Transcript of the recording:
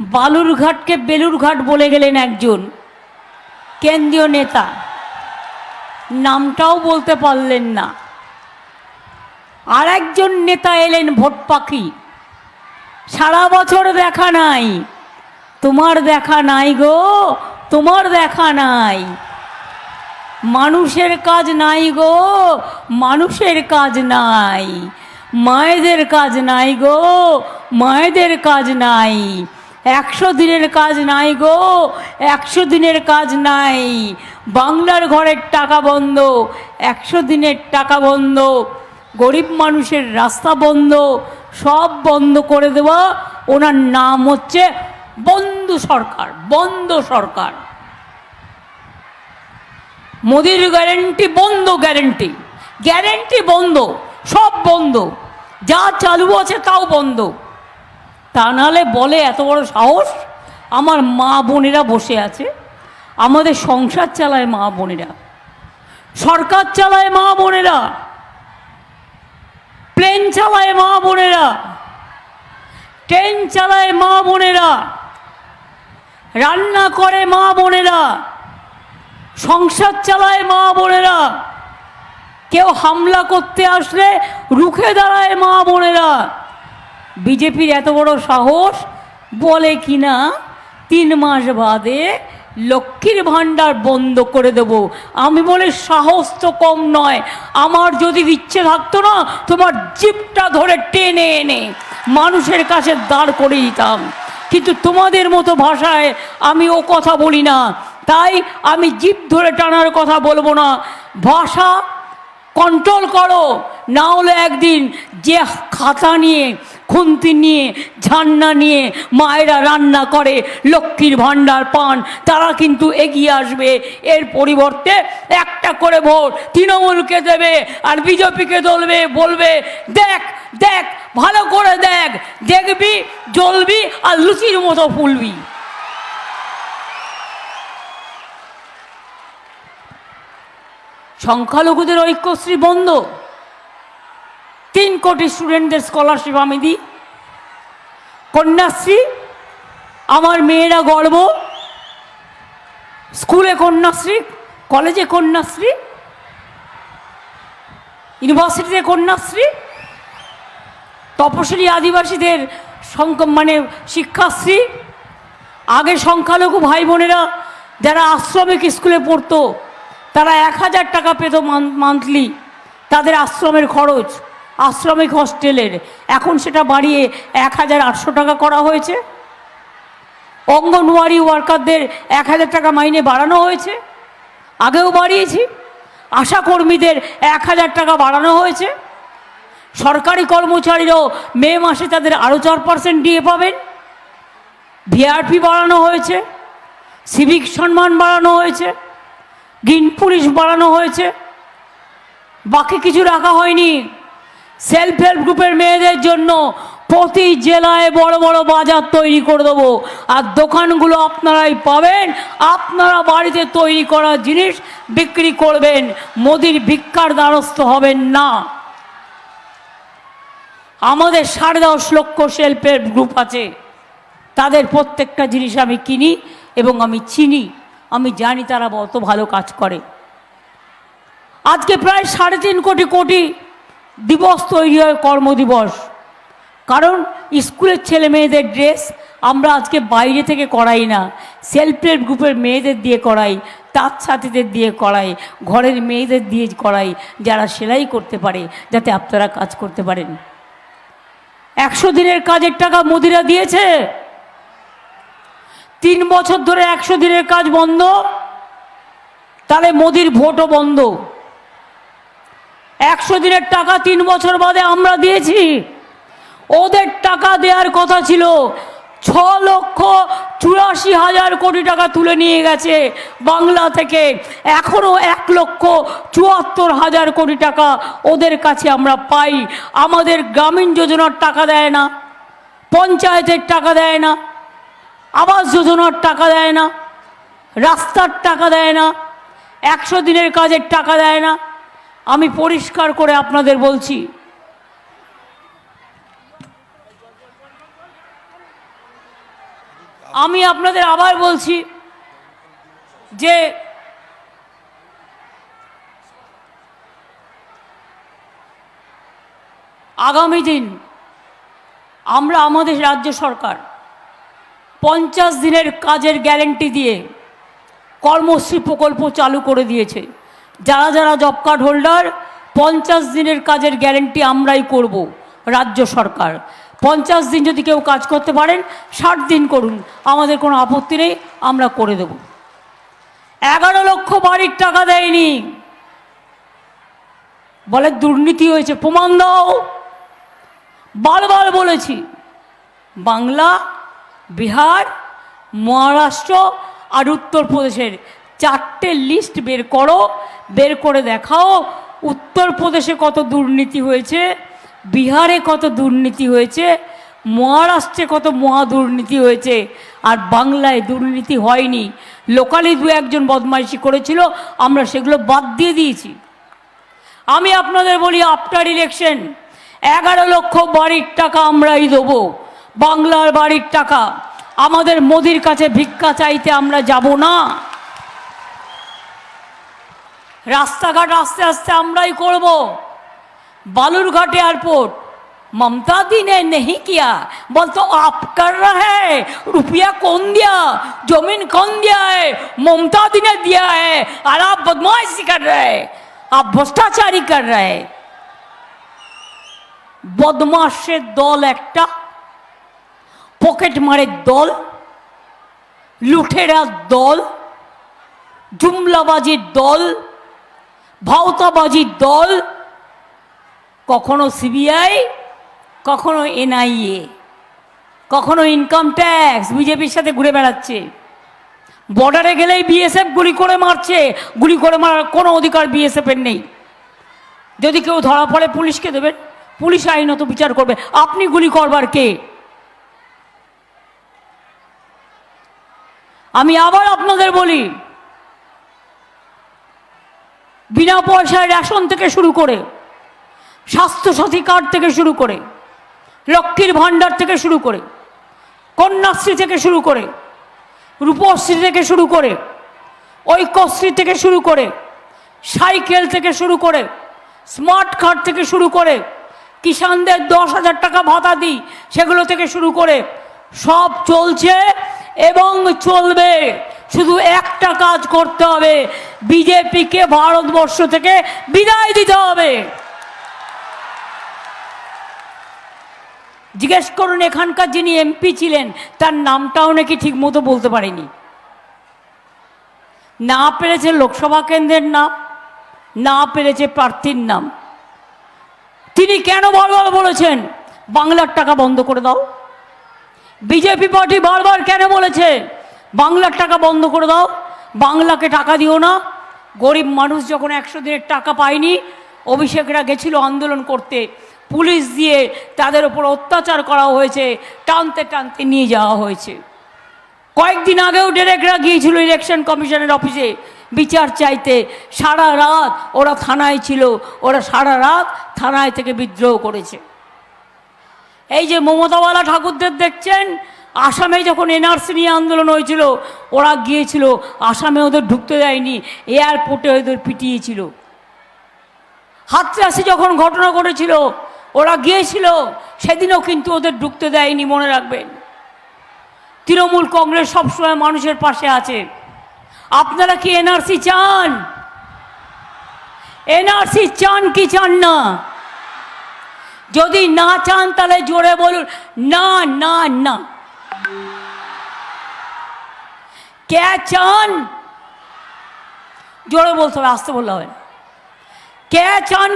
বালুরঘাটকে বেলুরঘাট বলে গেলেন একজন কেন্দ্রীয় নেতা। নামটাও বলতে পারলেন না। আর একজন নেতা এলেন ভোট পাখি। সারা বছর দেখা নাই। তোমার দেখা নাই গো, তোমার দেখা নাই। মানুষের কাজ নাই গো, মানুষের কাজ নাই। মায়েদের কাজ নাই গো, মায়েদের কাজ নাই। একশো দিনের কাজ নাই গো, একশো দিনের কাজ নাই। বাংলার ঘরের টাকা বন্ধ, একশো দিনের টাকা বন্ধ। গরিব মানুষের রাস্তা বন্ধ, সব বন্ধ করে দেওয়া। ওনার নাম হচ্ছে বন্ধু সরকার, বন্ধ সরকার। মোদির গ্যারেন্টি বন্ধ গ্যারেন্টি গ্যারেন্টি বন্ধ, সব বন্ধ। যা চালু আছে তাও বন্ধ। তা নাহলে বলে এত বড় সাহস? আমার মা বোনেরা বসে আছে। আমাদের সংসার চালায় মা বোনেরা। সরকার চালায় মা বোনেরা। প্লেন চালায় মা বোনেরা। ট্রেন চালায় মা বোনেরা। রান্না করে মা বোনেরা। সংসার চালায় মা বোনেরা। কেউ হামলা করতে আসলে রুখে দাঁড়ায় মা বোনেরা। বিজেপির এত বড় সাহস বলে কিনা? তিন মাস বাদে লক্ষ্মীর ভাণ্ডার বন্ধ করে দেব। আমি বলে সাহস তো কম নয়। আমার যদি ইচ্ছে থাকতো না, তোমার জিপটা ধরে টেনে এনে মানুষের কাছে দাঁড় করে দিতাম। কিন্তু তোমাদের মতো ভাষায় আমি ও কথা বলি না। তাই আমি জিপ ধরে টানার কথা বলব না। ভাষা কন্ট্রোল করো। না হলে একদিন যে খাতা নিয়ে খুন্তি নিয়ে, ঝান্না নিয়ে মায়েরা রান্না করে, লক্ষ্মীর ভাণ্ডার পান, তারা কিন্তু এগিয়ে আসবে। এর পরিবর্তে একটা করে ভোট তৃণমূলকে দেবে আর বিজেপিকে দলবে, বলবে, দেখ দেখ, ভালো করে দেখ, দেখবি, জ্বলবি আর লুচির মতো ফুলবি। সংখ্যালঘুদের ঐক্যশ্রী বন্ধ। তিন কোটি স্টুডেন্টদের স্কলারশিপ আমি দিই। কন্যাশ্রী, আমার মেয়েরা গর্ব। স্কুলে কন্যাশ্রী, কলেজে কন্যাশ্রী ইউনিভার্সিটিতে কন্যাশ্রী, তপশিলি আদিবাসীদের মানে শিক্ষাশ্রী, আগে সংখ্যালঘু ভাই বোনেরা যারা আশ্রমিক স্কুলে পড়তো, তারা এক হাজার টাকা পেত মান্থলি তাদের আশ্রমের খরচ। আশ্রমিক হস্টেলের। এখন সেটা বাড়িয়ে এক হাজার আটশো টাকা করা হয়েছে। অঙ্গনওয়াড়ি ওয়ার্কারদের এক হাজার টাকা মাইনে বাড়ানো হয়েছে। আগেও বাড়িয়েছি। আশা কর্মীদের এক হাজার টাকা বাড়ানো হয়েছে। সরকারি কর্মচারীরাও মে মাসে তাদের আরও চার পার্সেন্ট দিয়ে পাবেন। ভিআরপি বাড়ানো হয়েছে। সিভিক সম্মান বাড়ানো হয়েছে। গ্রিন পুলিশ বাড়ানো হয়েছে। বাকি কিছু রাখা হয়নি। সেলফ হেল্প গ্রুপের মেয়েদের জন্য প্রতি জেলায় বড় বড় বাজার তৈরি করে দেবো। আর দোকানগুলো আপনারাই পাবেন। আপনারা বাড়িতে তৈরি করা জিনিস বিক্রি করবেন। মোদির ভিক্ষার দ্বারস্থ হবেন না। আমাদের সাড়ে দশ লক্ষ সেলফ হেল্প গ্রুপ আছে। তাদের প্রত্যেকটা জিনিস আমি কিনি এবং আমি চিনি। আমি জানি তারা অত ভালো কাজ করে। আজকে প্রায় সাড়ে তিন কোটি কোটি দিবস তৈরি হয় কর্মদিবস। কারণ স্কুলের ছেলে মেয়েদের ড্রেস আমরা আজকে বাইরে থেকে করাই না সেলফ হেল্প গ্রুপের মেয়েদের দিয়ে করাই তার সাথীদের দিয়ে করাই, ঘরের মেয়েদের দিয়ে করাই, যারা সেলাই করতে পারে, যাতে আপনারা কাজ করতে পারেন। একশো দিনের কাজের টাকা মোদিরা দিয়েছে। তিন বছর ধরে একশো দিনের কাজ বন্ধ, তাহলে মোদির ভোটও বন্ধ। একশো দিনের টাকা তিন বছর বাদে আমরা দিয়েছি। ওদের টাকা দেওয়ার কথা ছিল, ছ লক্ষ চুরাশি হাজার কোটি টাকা তুলে নিয়ে গেছে বাংলা থেকে। এখনও এক লক্ষ চুয়াত্তর হাজার কোটি টাকা ওদের কাছে আমরা পাই। আমাদের গ্রামীণ যোজনার টাকা দেয় না, পঞ্চায়েতের টাকা দেয় না, আবাস যোজনার টাকা দেয় না, রাস্তার টাকা দেয় না, একশো দিনের কাজের টাকা দেয় না। আমি পরিষ্কার করে আপনাদের বলছি, আমি আপনাদের আবার বলছি যে আগামী দিন আমরা আমাদের রাজ্য সরকার পঞ্চাশ দিনের কাজের গ্যারেন্টি দিয়ে কর্মশ্রী প্রকল্প চালু করে দিয়েছে। যারা যারা জব কার্ড হোল্ডার পঞ্চাশ দিনের কাজের গ্যারেন্টি আমরাই করব, রাজ্য সরকার। পঞ্চাশ দিন যদি কেউ কাজ করতে পারেন, ষাট দিন করুন, আমাদের কোনো আপত্তি নেই, আমরা করে দেব। এগারো লক্ষ বাড়ির টাকা দেয়নি। বলে দুর্নীতি হয়েছে, প্রমাণ দাও। বারবার বলেছি, বাংলা, বিহার, মহারাষ্ট্র আর উত্তরপ্রদেশের চারটে লিস্ট বের করো বের করে দেখাও। উত্তরপ্রদেশে কত দুর্নীতি হয়েছে, বিহারে কত দুর্নীতি হয়েছে, মহারাষ্ট্রে কত মহা দুর্নীতি হয়েছে, আর বাংলায় দুর্নীতি হয়নি। লোকালি দু একজন বদমাইশি করেছিল, আমরা সেগুলো বাদ দিয়ে দিয়েছি। আমি আপনাদের বলি আফটার ইলেকশন এগারো লক্ষ বাড়ির টাকা আমরাই দেবো, বাংলার বাড়ির টাকা। আমাদের মোদির কাছে ভিক্ষা চাইতে আমরা যাব না। রাস্তাঘাট আস্তে আস্তে আমরাই করব बालूरघाट एयरपोर्ट ममता दी ने नहीं किया बोल तो आप कर रहे हैं रुपया कौन दिया जमीन कौन दिया है ममता दी ने दिया है और आप बदमाशी कर रहे हैं आप भ्रष्टाचारी कर रहे हैं বদমাসের দল একটা পকেট মারের দল লুঠেরার দল জুমলাবাজির দল ভাওতাবাজির দল, কখনো সিবিআই, কখনো এনআইএ, কখনো ইনকাম ট্যাক্স বিজেপির সাথে ঘুরে বেড়াচ্ছে। বর্ডারে গেলেই বিএসএফ গুলি করে মারছে, গুলি করে মারার কোনো অধিকার বিএসএফের নেই। যদি কেউ ধরা পড়ে, পুলিশকে দেবেন। পুলিশ আইনত বিচার করবে। আপনি গুলি করবার কে? আমি আবার আপনাদের বলি বিনা পয়সায় রেশন থেকে শুরু করে, স্বাস্থ্যসাথী কার্ড থেকে শুরু করে, লক্ষ্মীর ভাণ্ডার থেকে শুরু করে, কন্যাশ্রী থেকে শুরু করে, রূপশ্রী থেকে শুরু করে, ঐক্যশ্রী থেকে শুরু করে, সাইকেল থেকে শুরু করে, স্মার্ট কার্ড থেকে শুরু করে, কিষানদের দশ হাজার টাকা ভাতা দিই, সেগুলো থেকে শুরু করে, সব চলছে এবং চলবে। শুধু একটা কাজ করতে হবে। বিজেপিকে ভারতবর্ষ থেকে বিদায় দিতে হবে। জিজ্ঞেস করুন, এখানকার যিনি এমপি ছিলেন, তার নামটাও নাকি ঠিক মতো বলতে পারেনি। না পেরেছে লোকসভা কেন্দ্রের নাম, না পেরেছে প্রার্থীর নাম। তিনি কেন বারবার বলেছেন, বাংলার টাকা বন্ধ করে দাও? বিজেপি পার্টি বারবার কেন বলেছে? বাংলার টাকা বন্ধ করে দাও। বাংলাকে টাকা দিও না। গরিব মানুষ যখন একশো দিনের টাকা পায়নি, অভিষেকরা গেছিল আন্দোলন করতে। পুলিশ দিয়ে তাদের ওপর অত্যাচার করা হয়েছে। টানতে টানতে নিয়ে যাওয়া হয়েছে। কয়েকদিন আগেও ডেরেকরা গিয়েছিল ইলেকশন কমিশনের অফিসে বিচার চাইতে। সারা রাত ওরা থানায় ছিল। ওরা সারা রাত থানায় থেকে বিদ্রোহ করেছে। এই যে মমতাওয়ালা ঠাকুরদের দেখছেন আসামে যখন এনআরসি নিয়ে আন্দোলন হয়েছিল, ওরা গিয়েছিল, আসামে ওদের ঢুকতে দেয়নি এয়ারপোর্টে ওদের পিটিয়েছিল। হাতরাসি যখন ঘটনা ঘটেছিল, ওরা গিয়েছিল, সেদিনও কিন্তু ওদের ঢুকতে দেয়নি, মনে রাখবেন। তৃণমূল কংগ্রেস সবসময় মানুষের পাশে আছে। আপনারা কি এনআরসি চান? এনআরসি চান কি চান না? যদি না চান, তাহলে জোরে বলুন, না না না। কে চান জোরে বলতে হবে আসতে বললে হবে। কে চান